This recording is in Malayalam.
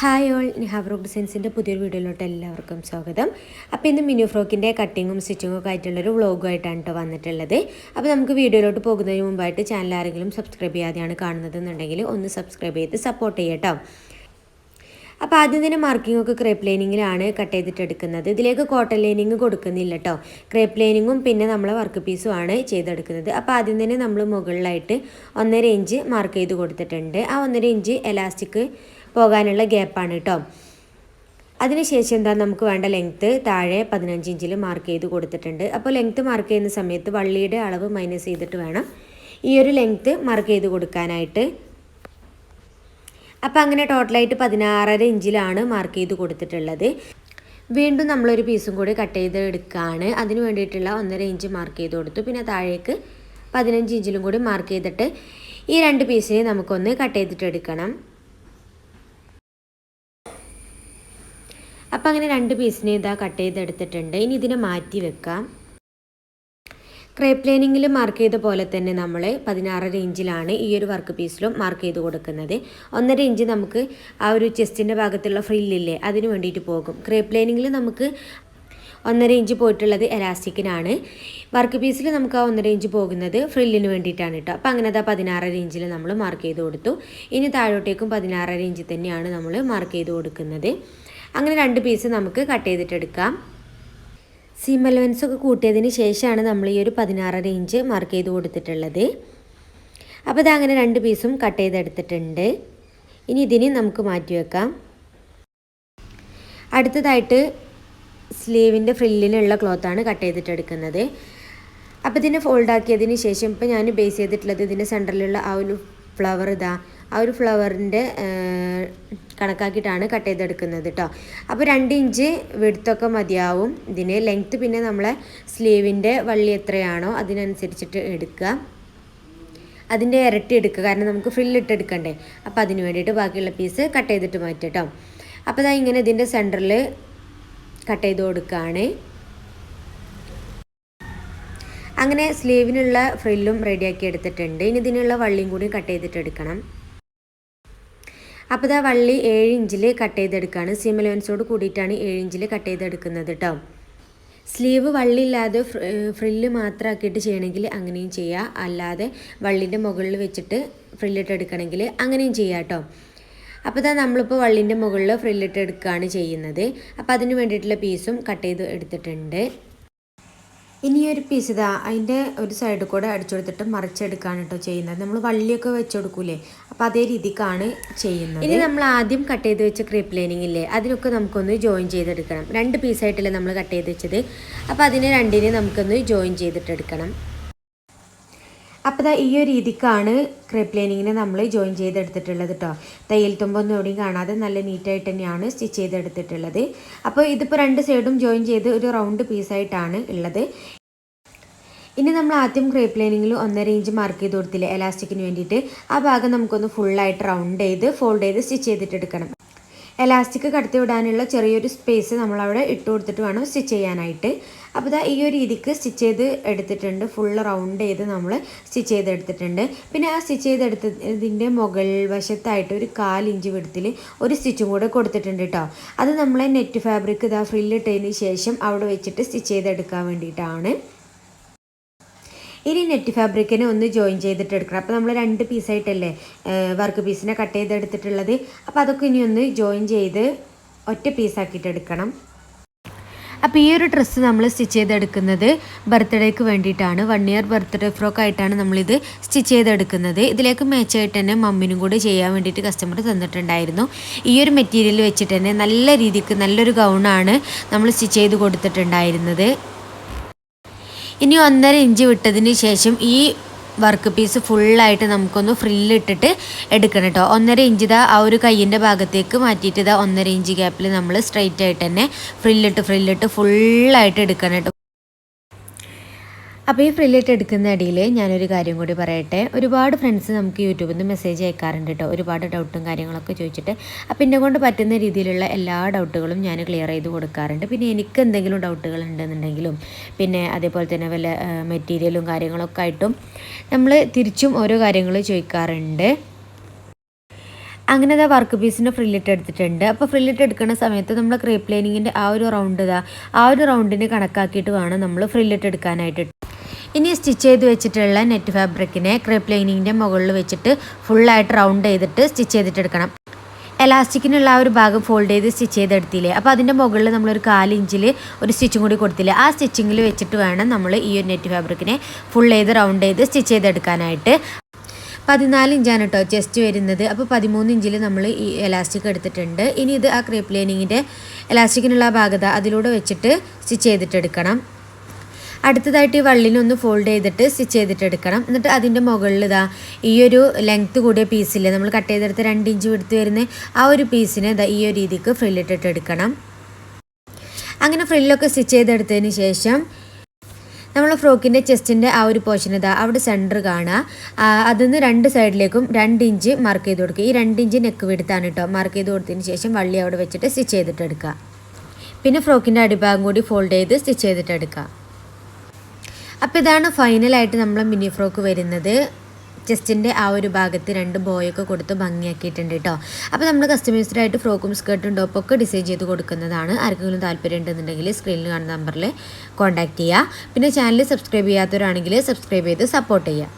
ഹായ് ഓൾ നിഹാബ്രോക്ക് ഡിസൈൻസിന്റെ പുതിയൊരു വീഡിയോയിലോട്ട് എല്ലാവർക്കും സ്വാഗതം. അപ്പോൾ ഇന്ന് മിനി ഫ്രോക്കിന്റെ കട്ടിങ്ങും സ്റ്റിച്ചിങ്ങും ഒക്കെ ആയിട്ടുള്ളൊരു വ്ളോഗുമായിട്ടാണ് കേട്ടോ വന്നിട്ടുള്ളത്. അപ്പോൾ നമുക്ക് വീഡിയോയിലോട്ട് പോകുന്നതിന് മുമ്പായിട്ട് ചാനൽ ആരെങ്കിലും സബ്സ്ക്രൈബ് ചെയ്യാതെയാണ് കാണുന്നത് എന്നുണ്ടെങ്കിൽ ഒന്ന് സബ്സ്ക്രൈബ് ചെയ്ത് സപ്പോർട്ട് ചെയ്യട്ടോ അപ്പോൾ ആദ്യം തന്നെ മാർക്കിംഗ് ഒക്കെ ക്രേപ്പ് ലൈനിങ്ങിലാണ് കട്ട് ചെയ്തിട്ട് എടുക്കുന്നത് ഇതിലേക്ക് കോട്ടൺ ലൈനിങ് കൊടുക്കുന്നില്ല കേട്ടോ ക്രേപ്പ് ലൈനിങ്ങും പിന്നെ നമ്മളെ വർക്ക് പീസും ആണ് ചെയ്തെടുക്കുന്നത്. അപ്പോൾ ആദ്യം തന്നെ നമ്മൾ മുകളിലായിട്ട് ഒന്നര ഇഞ്ച് മാർക്ക് ചെയ്ത് കൊടുത്തിട്ടുണ്ട്. ആ ഒന്നര ഇഞ്ച് എലാസ്റ്റിക് പോകാനുള്ള ഗ്യാപ്പാണ് കേട്ടോ അതിനുശേഷം എന്താ നമുക്ക് വേണ്ട ലെങ്ത്ത് താഴെ പതിനഞ്ച് ഇഞ്ചിൽ മാർക്ക് ചെയ്ത് കൊടുത്തിട്ടുണ്ട്. അപ്പോൾ ലെങ്ത്ത് മാർക്ക് ചെയ്യുന്ന സമയത്ത് വള്ളിയുടെ അളവ് മൈനസ് ചെയ്തിട്ട് വേണം. ഈ ഒരു ലെങ്ത്ത് മാർക്ക് ചെയ്ത് കൊടുക്കാനായിട്ട്. അപ്പോൾ അങ്ങനെ ടോട്ടലായിട്ട് പതിനാറര ഇഞ്ചിലാണ് മാർക്ക് ചെയ്ത് കൊടുത്തിട്ടുള്ളത്. വീണ്ടും നമ്മളൊരു പീസും കൂടി കട്ട് ചെയ്ത് എടുക്കുകയാണ് അതിന് വേണ്ടിയിട്ടുള്ള ഒന്നര ഇഞ്ച് മാർക്ക് ചെയ്ത് കൊടുത്തു. പിന്നെ താഴേക്ക് പതിനഞ്ച് ഇഞ്ചിലും കൂടി മാർക്ക് ചെയ്തിട്ട് ഈ രണ്ട് പീസിനെ നമുക്കൊന്ന് കട്ട് ചെയ്തിട്ട് എടുക്കണം. അപ്പോൾ അങ്ങനെ രണ്ട് പീസിനെ ഇതാ കട്ട് ചെയ്തെടുത്തിട്ടുണ്ട്. ഇനി ഇതിനെ മാറ്റി വെക്കാം. ക്രേപ്പ് ലൈനിങ്ങിൽ മാർക്ക് ചെയ്ത പോലെ തന്നെ നമ്മൾ പതിനാറര ഇഞ്ചിലാണ് ഈ ഒരു വർക്ക് പീസിലും മാർക്ക് ചെയ്ത് കൊടുക്കുന്നത്. ഒന്നര ഇഞ്ച് നമുക്ക് ആ ഒരു ചെസ്റ്റിന്റെ ഭാഗത്തുള്ള ഫ്രില്ലില്ലേ അതിന് വേണ്ടിയിട്ട് പോകും. ക്രേപ്പ് ലൈനിങ്ങിൽ നമുക്ക് ഒന്നര ഇഞ്ച് പോയിട്ടുള്ളത് എലാസ്റ്റിക്കിനാണ് വർക്ക് പീസിൽ നമുക്ക് ആ ഒന്നര ഇഞ്ച് പോകുന്നത് ഫ്രില്ലിന് വേണ്ടിയിട്ടാണ് കേട്ടോ അപ്പോൾ അങ്ങനെ അതാ പതിനാറര ഇഞ്ചിൽ നമ്മൾ മാർക്ക് ചെയ്ത് കൊടുത്തു. ഇനി താഴോട്ടേക്കും പതിനാറര ഇഞ്ച് തന്നെയാണ് നമ്മൾ മാർക്ക് ചെയ്ത് കൊടുക്കുന്നത്. അങ്ങനെ രണ്ട് പീസ് നമുക്ക് കട്ട് ചെയ്തിട്ടെടുക്കാം സീം അലവൻസ് ഒക്കെ കൂട്ടിയതിന് ശേഷമാണ് നമ്മൾ ഈ ഒരു പതിനാറര ഇഞ്ച് മാർക്ക് ചെയ്ത് കൊടുത്തിട്ടുള്ളത്. അപ്പോൾ ഇതങ്ങനെ രണ്ട് പീസും കട്ട് ചെയ്തെടുത്തിട്ടുണ്ട്. ഇനി ഇതിന് നമുക്ക് മാറ്റി വെക്കാം. അടുത്തതായിട്ട് സ്ലീവിന്റെ ഫ്രില്ലിനുള്ള ക്ലോത്താണ് കട്ട് ചെയ്തിട്ടെടുക്കുന്നത്. അപ്പോൾ ഇതിനെ ഫോൾഡാക്കിയതിന് ശേഷം ഇപ്പോൾ ഞാൻ ബേസ് ചെയ്തിട്ടുള്ളത് ഇതിന്റെ സെന്ററിലുള്ള ആ ഒരു ഫ്ലവർ ഇതാ ആ ഒരു ഫ്ലവറിന്റെ കണക്കാക്കിയിട്ടാണ് കട്ട് ചെയ്തെടുക്കുന്നത് കേട്ടോ അപ്പോൾ രണ്ട് ഇഞ്ച് വെടുത്തൊക്കെ മതിയാവും. ഇതിന് ലെങ്ത്ത് പിന്നെ നമ്മളെ സ്ലീവിന്റെ വള്ളി എത്രയാണോ അതിനനുസരിച്ചിട്ട് എടുക്കുക. അതിന്റെ ഇരട്ടി എടുക്കുക. കാരണം നമുക്ക് ഫ്രില്ലിട്ട് എടുക്കണ്ടേ. അപ്പോൾ അതിന് വേണ്ടിയിട്ട് ബാക്കിയുള്ള പീസ് കട്ട് ചെയ്തിട്ട് മാറ്റും കേട്ടോ അപ്പോൾ ഇതാ ഇങ്ങനെ ഇതിന്റെ സെന്ററിൽ കട്ട് ചെയ്ത് കൊടുക്കുകയാണ്. അങ്ങനെ സ്ലീവിനുള്ള ഫ്രില്ലും റെഡിയാക്കി എടുത്തിട്ടുണ്ട്. ഇനി ഇതിനുള്ള വള്ളിയും കൂടി കട്ട് ചെയ്തിട്ട് എടുക്കണം. അപ്പോൾ ഇതാ വള്ളി ഏഴ് ഇഞ്ചിൽ കട്ട് ചെയ്തെടുക്കുകയാണ് സീം അലവൻസോട് കൂടിയിട്ടാണ് ഏഴ് ഇഞ്ചിൽ കട്ട് ചെയ്തെടുക്കുന്നത് കേട്ടോ സ്ലീവ് വള്ളിയില്ലാതെ ഫ്രില്ല് മാത്രമാക്കിയിട്ട് ചെയ്യണമെങ്കിൽ അങ്ങനെയും ചെയ്യാം. അല്ലാതെ വള്ളിന്റെ മുകളിൽ വെച്ചിട്ട് ഫ്രില്ലിട്ട് എടുക്കണമെങ്കിൽ അങ്ങനെയും ചെയ്യാം കേട്ടോ അപ്പോൾ ഇതാ നമ്മളിപ്പോൾ വള്ളിന്റെ മുകളിൽ ഫ്രില്ലിട്ട് എടുക്കുകയാണ് ചെയ്യുന്നത്. അപ്പോൾ അതിന് വേണ്ടിയിട്ടുള്ള പീസും കട്ട് ചെയ്ത് എടുത്തിട്ടുണ്ട്. ഇനി ഒരു പീസ് ഇതാ അതിന്റെ ഒരു സൈഡിൽ കൂടെ അടിച്ചു കൊടുത്തിട്ട് മറിച്ചെടുക്കാണ് കേട്ടോ ചെയ്യുന്നത്. നമ്മൾ വള്ളിയൊക്കെ വെച്ചെടുക്കൂലേ? അപ്പോൾ അതേ രീതിക്കാണ് ചെയ്യുന്നത്. ഇനി നമ്മൾ ആദ്യം കട്ട് ചെയ്ത് വെച്ച ക്രീപ്പ് ലൈനിങ് ഇല്ലേ അതിനൊക്കെ നമുക്കൊന്ന് ജോയിൻ ചെയ്തെടുക്കണം. രണ്ട് പീസായിട്ടല്ലേ നമ്മൾ കട്ട് ചെയ്ത് വെച്ചത്. അപ്പോൾ അതിന് രണ്ടിനെ നമുക്കൊന്ന് ജോയിൻ ചെയ്തിട്ടെടുക്കണം. അപ്പോൾ ദാ ഈ ഒരു രീതിക്കാണ് ക്രേപ്പ് ലൈനിങ്ങിനെ നമ്മൾ ജോയിൻ ചെയ്തെടുത്തിട്ടുള്ളത് കേട്ടോ തയ്യൽ തുമ്പൊന്നും എവിടെയും കാണാതെ നല്ല നീറ്റായിട്ട് തന്നെയാണ് സ്റ്റിച്ച് ചെയ്തെടുത്തിട്ടുള്ളത്. അപ്പോൾ ഇതിപ്പോൾ രണ്ട് സൈഡും ജോയിൻ ചെയ്ത് ഒരു റൗണ്ട് പീസായിട്ടാണ് ഉള്ളത്. ഇനി നമ്മൾ ആദ്യം ക്രേപ്പ് ലൈനിങ്ങിൽ ഒന്നര ഇഞ്ച് മാർക്ക് ചെയ്ത് കൊടുത്തില്ലേ എലാസ്റ്റിക്കിന് വേണ്ടിയിട്ട്. ആ ഭാഗം നമുക്കൊന്ന് ഫുള്ളായിട്ട് റൗണ്ട് ചെയ്ത് ഫോൾഡ് ചെയ്ത് സ്റ്റിച്ച് ചെയ്തിട്ടെടുക്കണം എലാസ്റ്റിക് കടത്തി വിടാനുള്ള ചെറിയൊരു സ്പേസ് നമ്മളവിടെ ഇട്ട് കൊടുത്തിട്ട് വേണം സ്റ്റിച്ച് ചെയ്യാനായിട്ട്. അപ്പോൾ ഇതാ ഈ ഒരു രീതിക്ക് സ്റ്റിച്ച് ചെയ്ത് എടുത്തിട്ടുണ്ട്. ഫുൾ റൗണ്ട് ചെയ്ത് നമ്മൾ സ്റ്റിച്ച് ചെയ്തെടുത്തിട്ടുണ്ട് പിന്നെ ആ സ്റ്റിച്ച് ചെയ്തെടുത്തതിന്റെ മുകൾ വശത്തായിട്ട് ഒരു കാലിഞ്ച് വിടത്തിൽ ഒരു സ്റ്റിച്ചും കൂടെ കൊടുത്തിട്ടുണ്ട് കേട്ടോ അത് നമ്മളെ നെറ്റ് ഫാബ്രിക് ഇതാ ഫ്രില്ലിട്ടതിന് ശേഷം അവിടെ വെച്ചിട്ട് സ്റ്റിച്ച് ചെയ്തെടുക്കാൻ വേണ്ടിയിട്ടാണ്. ഇനി നെറ്റ് ഫാബ്രിക്കിനെ ഒന്ന് ജോയിൻ ചെയ്തിട്ട് എടുക്കണം. അപ്പോൾ നമ്മൾ രണ്ട് പീസായിട്ടല്ലേ വർക്ക് പീസിനെ കട്ട് ചെയ്തെടുത്തിട്ടുള്ളത്. അപ്പോൾ അതൊക്കെ ഇനി ഒന്ന് ജോയിൻ ചെയ്ത് ഒറ്റ പീസാക്കിയിട്ട് എടുക്കണം. അപ്പോൾ ഈ ഒരു ഡ്രസ്സ് നമ്മൾ സ്റ്റിച്ച് ചെയ്തെടുക്കുന്നത് ബർത്ത്ഡേക്ക് വേണ്ടിയിട്ടാണ്. വൺ ഇയർ ബർത്ത്ഡേ ഫ്രോക്ക് ആയിട്ടാണ് നമ്മളിത് സ്റ്റിച്ച് ചെയ്തെടുക്കുന്നത്. ഇതിലേക്ക് മാച്ചായിട്ട് തന്നെ മമ്മിനും കൂടി ചെയ്യാൻ വേണ്ടിയിട്ട് കസ്റ്റമർ തന്നിട്ടുണ്ടായിരുന്നു. ഈ ഒരു മെറ്റീരിയൽ വെച്ചിട്ട് തന്നെ നല്ല രീതിക്ക് നല്ലൊരു ഗൗണാണ് നമ്മൾ സ്റ്റിച്ച് ചെയ്ത് കൊടുത്തിട്ടുണ്ടായിരുന്നത്. ഇനി ഒന്നര ഇഞ്ച് വിട്ടതിന് ശേഷം ഈ വർക്ക് പീസ് ഫുള്ളായിട്ട് നമുക്കൊന്ന് ഫ്രില്ലിട്ടിട്ട് എടുക്കണം കേട്ടോ ഒന്നര ഇഞ്ച് ഇതാ ആ ഒരു കയ്യിന്റെ ഭാഗത്തേക്ക് മാറ്റിയിട്ട് ഇതാ ഒന്നര ഇഞ്ച് ഗ്യാപ്പിൽ നമ്മൾ സ്ട്രൈറ്റ് ആയിട്ട് തന്നെ ഫ്രില്ലിട്ട് ഫ്രില്ലിട്ട് ഫുള്ളായിട്ട് എടുക്കണം കേട്ടോ അപ്പോൾ ഈ ഫ്രില്ലിട്ട് എടുക്കുന്ന ഇടയിൽ ഞാനൊരു കാര്യം കൂടി പറയട്ടെ. ഒരുപാട് ഫ്രണ്ട്സ് നമുക്ക് യൂട്യൂബിൽ നിന്ന് മെസ്സേജ് അയക്കാറുണ്ട് കേട്ടോ ഒരുപാട് ഡൗട്ടും കാര്യങ്ങളൊക്കെ ചോദിച്ചിട്ട്. അപ്പോൾ എന്നെ കൊണ്ട് പറ്റുന്ന രീതിയിലുള്ള എല്ലാ ഡൗട്ടുകളും ഞാൻ ക്ലിയർ ചെയ്ത് കൊടുക്കാറുണ്ട്. പിന്നെ എനിക്ക് എന്തെങ്കിലും ഡൗട്ടുകൾ ഉണ്ടെന്നുണ്ടെങ്കിലും പിന്നെ അതേപോലെ തന്നെ വല്ല മെറ്റീരിയലും കാര്യങ്ങളൊക്കെ ആയിട്ടും നമ്മൾ തിരിച്ചും ഓരോ കാര്യങ്ങൾ ചോദിക്കാറുണ്ട്. അങ്ങനെ ഇതാ വർക്ക് പീസിന്റെ ഫ്രില്ലിട്ട് എടുത്തിട്ടുണ്ട്. അപ്പോൾ ഫ്രില്ലിട്ട് എടുക്കുന്ന സമയത്ത് നമ്മൾ ക്രേപ്പ് ലൈനിങ്ങിന്റെ ആ ഒരു റൗണ്ട് ഇതാ ആ ഒരു റൗണ്ടിന് കണക്കാക്കിയിട്ട് വേണം നമ്മൾ ഫ്രില്ലിട്ട് എടുക്കാനായിട്ട്. ഇനി സ്റ്റിച്ച് ചെയ്ത് വെച്ചിട്ടുള്ള നെറ്റ് ഫാബ്രിക്കിനെ ക്രേപ്പ് ലൈനിങ്ങിന്റെ മുകളിൽ വെച്ചിട്ട് ഫുള്ളായിട്ട് റൗണ്ട് ചെയ്തിട്ട് സ്റ്റിച്ച് ചെയ്തിട്ട് എടുക്കണം. എലാസ്റ്റിക്കിനുള്ള ആ ഒരു ഭാഗം ഫോൾഡ് ചെയ്ത് സ്റ്റിച്ച് ചെയ്തെടുത്തില്ലേ? അപ്പോൾ അതിന്റെ മുകളിൽ നമ്മളൊരു കാലിഞ്ചിൽ ഒരു സ്റ്റിച്ചും കൂടി കൊടുത്തില്ലേ? ആ സ്റ്റിച്ചിങ്ങിൽ വെച്ചിട്ട് വേണം നമ്മൾ ഈ ഒരു നെറ്റ് ഫാബ്രിക്കിനെ ഫുൾ ചെയ്ത് റൗണ്ട് ചെയ്ത് സ്റ്റിച്ച് ചെയ്തെടുക്കാനായിട്ട്. പതിനാല് ഇഞ്ചാണ് കേട്ടോ ചെസ്റ്റ് വരുന്നത്. അപ്പോൾ പതിമൂന്ന് ഇഞ്ചിൽ നമ്മൾ ഈ എലാസ്റ്റിക് എടുത്തിട്ടുണ്ട്. ഇനി ഇത് ആ ക്രേപ്പ് ലൈനിങ്ങിന്റെ എലാസ്റ്റിക്കിനുള്ള ഭാഗത അതിലൂടെ വെച്ചിട്ട് സ്റ്റിച്ച് ചെയ്തിട്ടെടുക്കണം അടുത്തതായിട്ട് ഈ വള്ളിനൊന്ന് ഫോൾഡ് ചെയ്തിട്ട് സ്റ്റിച്ച് ചെയ്തിട്ട് എടുക്കണം. എന്നിട്ട് അതിന്റെ മുകളിൽ ഇതാ ഈ ഒരു ലെങ്ത്ത് കൂടിയ പീസില്ലേ നമ്മൾ കട്ട് ചെയ്തെടുത്ത് രണ്ട് ഇഞ്ച് വിടുത്ത് വരുന്ന ആ ഒരു പീസിനെ ഇതാ ഈ ഒരു രീതിക്ക് ഫ്രില്ലിട്ടിട്ടെടുക്കണം അങ്ങനെ ഫ്രില്ലൊക്കെ സ്റ്റിച്ച് ചെയ്തെടുത്തതിന് ശേഷം നമ്മൾ ഫ്രോക്കിന്റെ ചെസ്റ്റിന്റെ ആ ഒരു പോർഷൻ ഇതാ അവിടെ സെന്റർ കാണുക. അതിൽ രണ്ട് സൈഡിലേക്കും രണ്ട് ഇഞ്ച് മാർക്ക് ചെയ്ത് കൊടുക്കുക. ഈ രണ്ട് ഇഞ്ച് നെക്ക് വിടുത്താണ് കേട്ടോ മാർക്ക് ചെയ്ത് കൊടുത്തതിന് ശേഷം വള്ളി അവിടെ വെച്ചിട്ട് സ്റ്റിച്ച് ചെയ്തിട്ട് എടുക്കുക. പിന്നെ ഫ്രോക്കിന്റെ അടിഭാഗം കൂടി ഫോൾഡ് ചെയ്ത് സ്റ്റിച്ച് ചെയ്തിട്ട് എടുക്കുക. അപ്പോൾ ഇതാണ് ഫൈനലായിട്ട് നമ്മൾ മിനി ഫ്രോക്ക് വരുന്നത്. ചെസ്റ്റിന്റെ ആ ഒരു ഭാഗത്ത് രണ്ട് ബോയൊക്കെ കൊടുത്ത് ഭംഗിയാക്കിയിട്ടുണ്ട് കേട്ടോ അപ്പോൾ നമ്മൾ കസ്റ്റമൈസ്ഡ് ആയിട്ട് ഫ്രോക്കും സ്കേർട്ടും ടോപ്പൊക്കെ ഡിസൈൻ ചെയ്ത് കൊടുക്കുന്നതാണ്. ആർക്കെങ്കിലും താല്പര്യം ഉണ്ടെന്നുണ്ടെങ്കിൽ സ്ക്രീനിൽ കാണുന്ന നമ്പറിൽ കോൺടാക്റ്റ് ചെയ്യുക പിന്നെ ചാനൽ സബ്സ്ക്രൈബ് ചെയ്യാത്തവരാണെങ്കിൽ സബ്സ്ക്രൈബ് ചെയ്ത് സപ്പോർട്ട് ചെയ്യുക